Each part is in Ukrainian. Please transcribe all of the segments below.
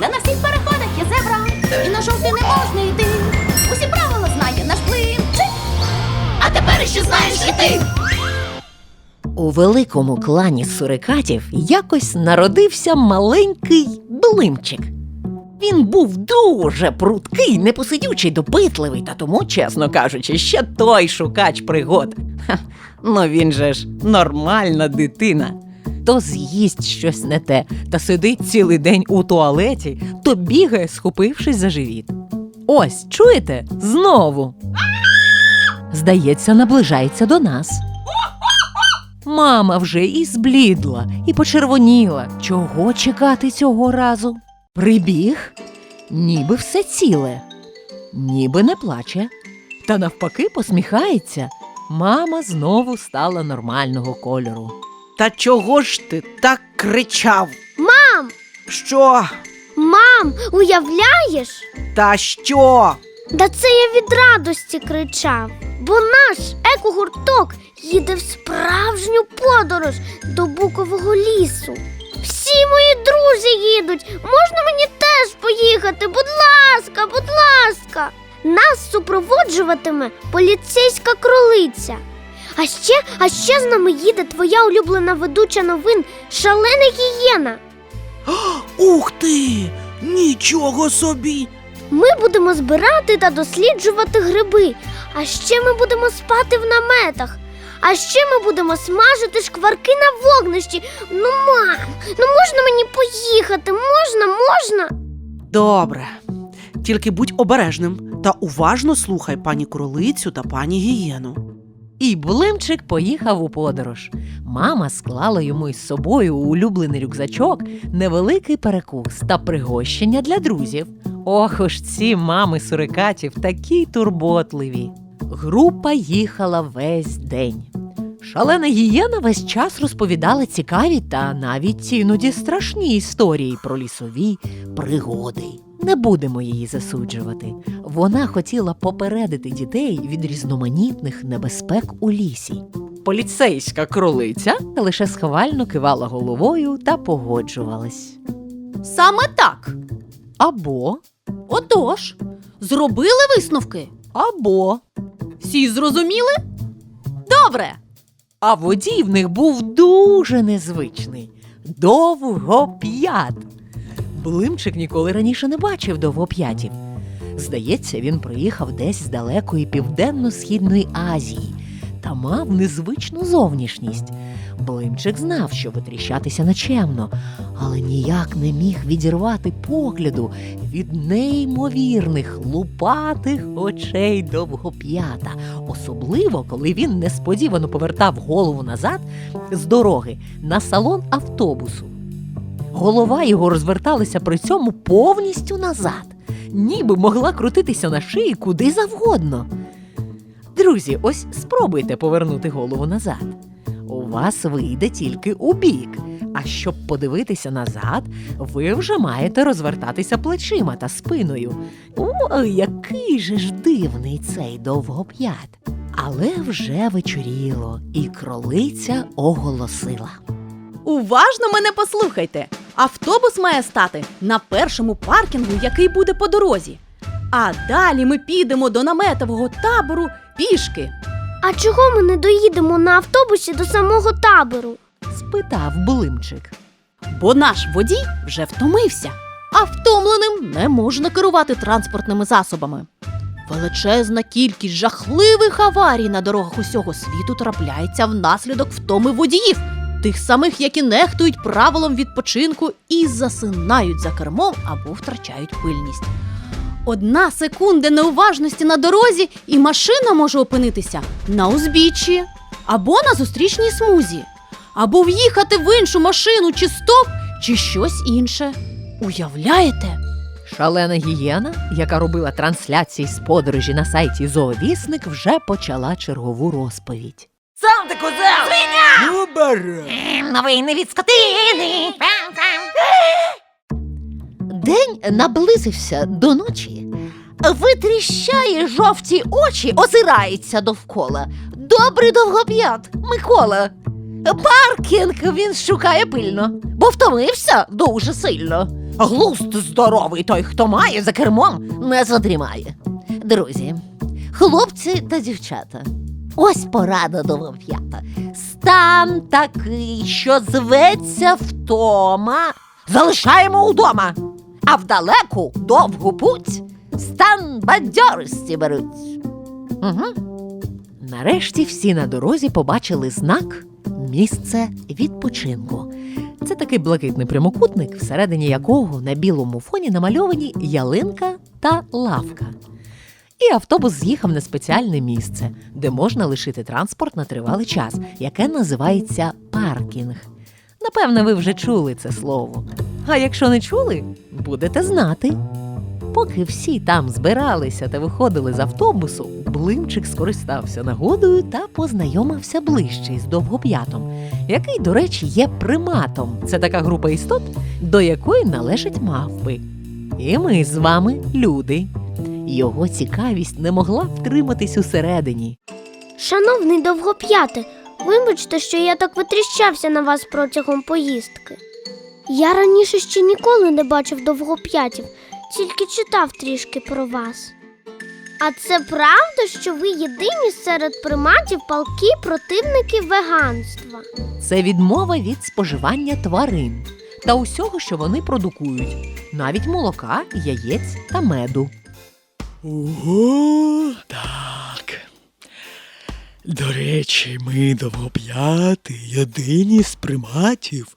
де на всіх переходах є зебра, і на жовтий не можна йти. Усі правила знає наш блинчик. А тепер ще знаєш і ти. У великому клані сурикатів якось народився маленький блимчик. Він був дуже пруткий, непосидючий, допитливий, та тому, чесно кажучи, ще той шукач пригод. Ха, ну він же ж нормальна дитина. То з'їсть щось не те, та сидить цілий день у туалеті, то бігає, схопившись за живіт. Ось, чуєте? Знову. Здається, наближається до нас. Мама вже і зблідла, і почервоніла. Чого чекати цього разу? Прибіг, ніби все ціле, ніби не плаче. Та навпаки посміхається. Мама знову стала нормального кольору. Та чого ж ти так кричав? Мам! Що? Мам, уявляєш? Та що? Да це я від радості кричав. Бо наш екогурток їде в справжню подорож до букового лісу. Всі мої друзі їдуть. Можна мені теж поїхати? Будь ласка, будь ласка. Нас супроводжуватиме поліцейська кролиця. А ще, а ще з нами їде твоя улюблена ведуча новин шалена гієна. Ух ти! Нічого собі! Ми будемо збирати та досліджувати гриби. А ще ми будемо спати в наметах. А ще ми будемо смажити шкварки на вогнищі. Ну, мам, ну можна мені поїхати? Можна, можна? Добре. Тільки будь обережним та уважно слухай пані кролицю та пані гієну. І Блимчик поїхав у подорож. Мама склала йому із собою у улюблений рюкзачок невеликий перекус та пригощення для друзів. Ох уж ці мами сурикатів такі турботливі. Група їхала весь день. Шалена гієна весь час розповідала цікаві та навіть іноді страшні історії про лісові пригоди. Не будемо її засуджувати. Вона хотіла попередити дітей від різноманітних небезпек у лісі. Поліцейська кролиця лише схвально кивала головою та погоджувалась. Саме так. Або, Отож, зробили висновки. або. Всі зрозуміли? Добре. А водій в них був дуже незвичний довгоп'ят. Блимчик ніколи раніше не бачив довгоп'ятів. Здається, він приїхав десь з далекої південно-східної Азії та мав незвичну зовнішність. Блимчик знав, що витріщатися нечемно, але ніяк не міг відірвати погляду від неймовірних лупатих очей довгоп'ята, особливо коли він несподівано повертав голову назад з дороги на салон автобусу. Голова його розверталася при цьому повністю назад, ніби могла крутитися на шиї куди завгодно. Друзі, ось спробуйте повернути голову назад. У вас вийде тільки у бік. А щоб подивитися назад, ви вже маєте розвертатися плечима та спиною. О, який же ж дивний цей довгоп'ят. Але вже вечоріло, і кролиця оголосила. Уважно мене послухайте. Автобус має стати на першому паркінгу, який буде по дорозі. А далі ми підемо до наметового табору пішки. А чого ми не доїдемо на автобусі до самого табору? спитав Блимчик. Бо наш водій вже втомився, а втомленим не можна керувати транспортними засобами. Величезна кількість жахливих аварій на дорогах усього світу трапляється внаслідок втоми водіїв, тих самих, які нехтують правилом відпочинку і засинають за кермом або втрачають пильність. Одна секунда неуважності на дорозі, і машина може опинитися на узбіччі або на зустрічній смузі, або в'їхати в іншу машину чи стоп, чи щось інше. Уявляєте? Шалена гієна, яка робила трансляції з подорожі на сайті Зоовісник, вже почала чергову розповідь. Сам ти козел! Ну, бере. Новини від скотини. День наблизився до ночі. Витріщає жовті очі, озирається довкола. Добрий довгоп'ят, Микола. Паркінг він шукає пильно, бо втомився дуже сильно. Глуст здоровий той, хто має за кермом, не задрімає. Друзі, хлопці та дівчата. Ось порада довгоп'ята. Стан такий, що зветься втома. Залишаємо удома, а в далеку довгу путь стан бадьорості беруть. Угу. Нарешті всі на дорозі побачили знак місце відпочинку. Це такий блакитний прямокутник, всередині якого на білому фоні намальовані ялинка та лавка. І автобус з'їхав на спеціальне місце, де можна лишити транспорт на тривалий час, яке називається паркінг. Напевне, ви вже чули це слово. А якщо не чули, будете знати. Поки всі там збиралися та виходили з автобусу, Блимчик скористався нагодою та познайомився ближче із довгоп'ятом, який, до речі, є приматом. Це така група істот, до якої належать мавпи. І ми з вами люди. Його цікавість не могла втриматись усередині. Шановний довгоп'яте, вибачте, що я так витріщався на вас протягом поїздки. Я раніше ще ніколи не бачив довгоп'ятів, тільки читав трішки про вас. А це правда, що ви єдині серед приматів палки противники веганства? Це відмова від споживання тварин та усього, що вони продукують, навіть молока, яєць та меду. Ого, так. До речі, ми довгоп'яти єдині з приматів,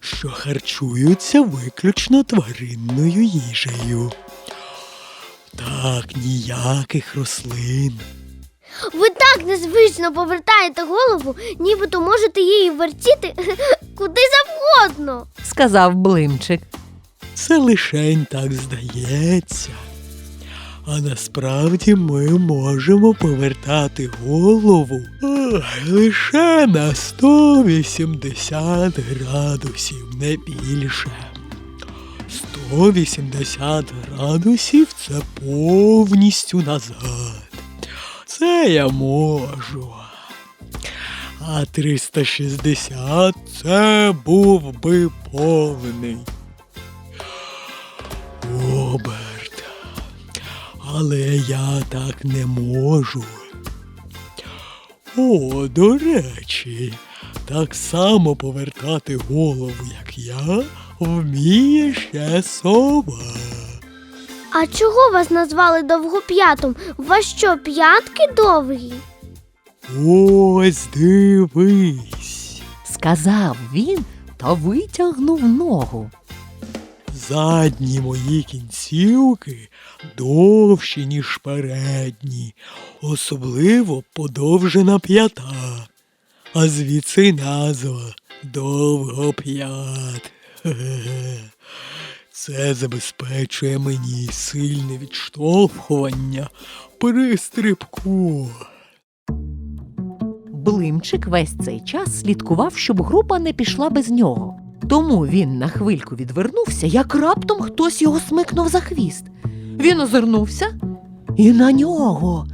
що харчуються виключно тваринною їжею. Так, ніяких рослин. Ви так незвично повертаєте голову, нібито можете її вертіти куди завгодно. Сказав Блимчик. Це лишень так здається. А насправді ми можемо повертати голову лише на 180 градусів, не більше. 180 градусів це повністю назад. Це я можу. А 360 це був би повний Але я так не можу. О, до речі, так само повертати голову, як я, вміє ще сова. А чого вас назвали довгоп'ятом? У вас що, п'ятки довгі? Ось дивись. Сказав він та витягнув ногу. Задні мої кінцівки довші, ніж передні, особливо подовжена п'ята, а звідси назва довгоп'ят. Це забезпечує мені сильне відштовхування при стрибку. Блимчик весь цей час слідкував, щоб група не пішла без нього. Тому він на хвильку відвернувся, як раптом хтось його смикнув за хвіст. Він озирнувся, і на нього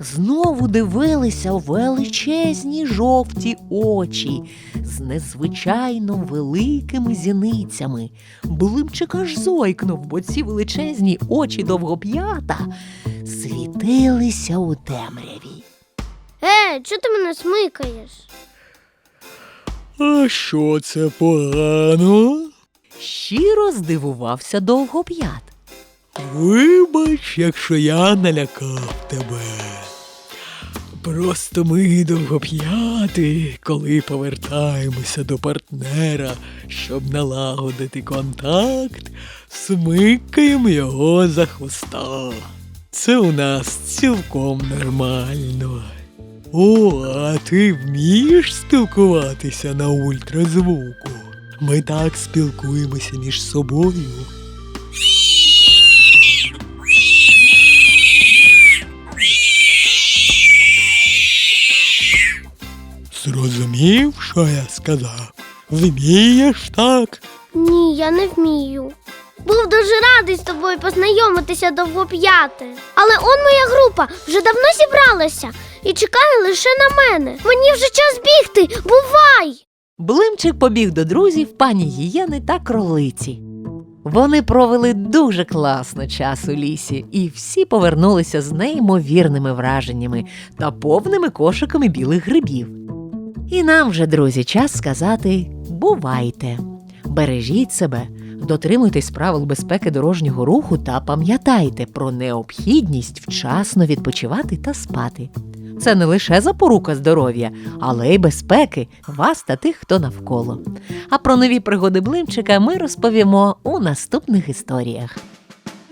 знову дивилися величезні жовті очі з незвичайно великими зіницями. Блимчик аж зойкнув, бо ці величезні очі довгоп'ята світилися у темряві. Е, чого ти мене смикаєш? А що це погано? Щиро здивувався довгоп'ят. Вибач, якщо я налякав тебе. Просто ми довгоп'яти, коли повертаємося до партнера, щоб налагодити контакт, смикаємо його за хвоста. Це у нас цілком нормально. О, а ти вмієш спілкуватися на ультразвуку? Ми так спілкуємося між собою. Зрозумів, що я сказав? Вмієш так? Ні, я не вмію. Був дуже радий з тобою познайомитися довгоп'яте. Але он моя група вже давно зібралася і чекає лише на мене. Мені вже час бігти. Бувай! Блимчик побіг до друзів пані гієни та кролиці. Вони провели дуже класно час у лісі, і всі повернулися з неймовірними враженнями та повними кошиками білих грибів. І нам вже, друзі, час сказати бувайте! Бережіть себе, дотримуйтесь правил безпеки дорожнього руху та пам'ятайте про необхідність вчасно відпочивати та спати. Це не лише запорука здоров'я, але й безпеки вас та тих, хто навколо. А про нові пригоди Блимчика ми розповімо у наступних історіях.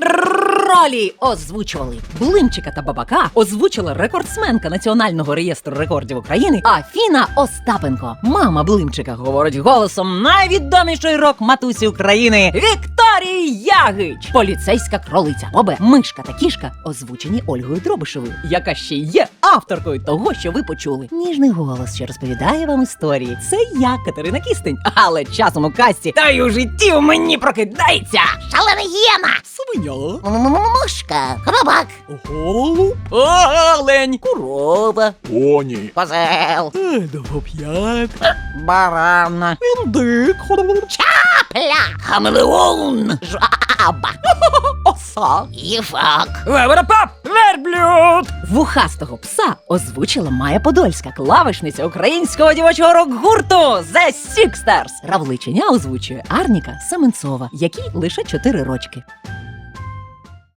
Ролі озвучували Блимчика та Бабака озвучила рекордсменка Національного реєстру рекордів України Афіна Остапенко. Мама Блимчика говорить голосом найвідомішої рок-матусі України Вікторії Ягич. Поліцейська кролиця Бобе, мишка та кішка озвучені Ольгою Дробишевою, яка ще є авторкою того, що ви почули. Ніжний голос, що розповідає вам історії. Це я, Катерина Кістень. Але часом у касті та й у житті у мені прокидається Шалена гієна! Свиня, Мушка, хробак, голуб, олень, корова, поні, козел, е, довгоп'ят, баран, індик, пля, хамелеон, жаба, оса, їфак. Веверопап! Верблюд! Вухастого пса озвучила Майя Подольська, клавишниця українського дівочого рок-гурту The Sixters. Равличеня озвучує Арніка Семенцова, якій лише 4 рочки.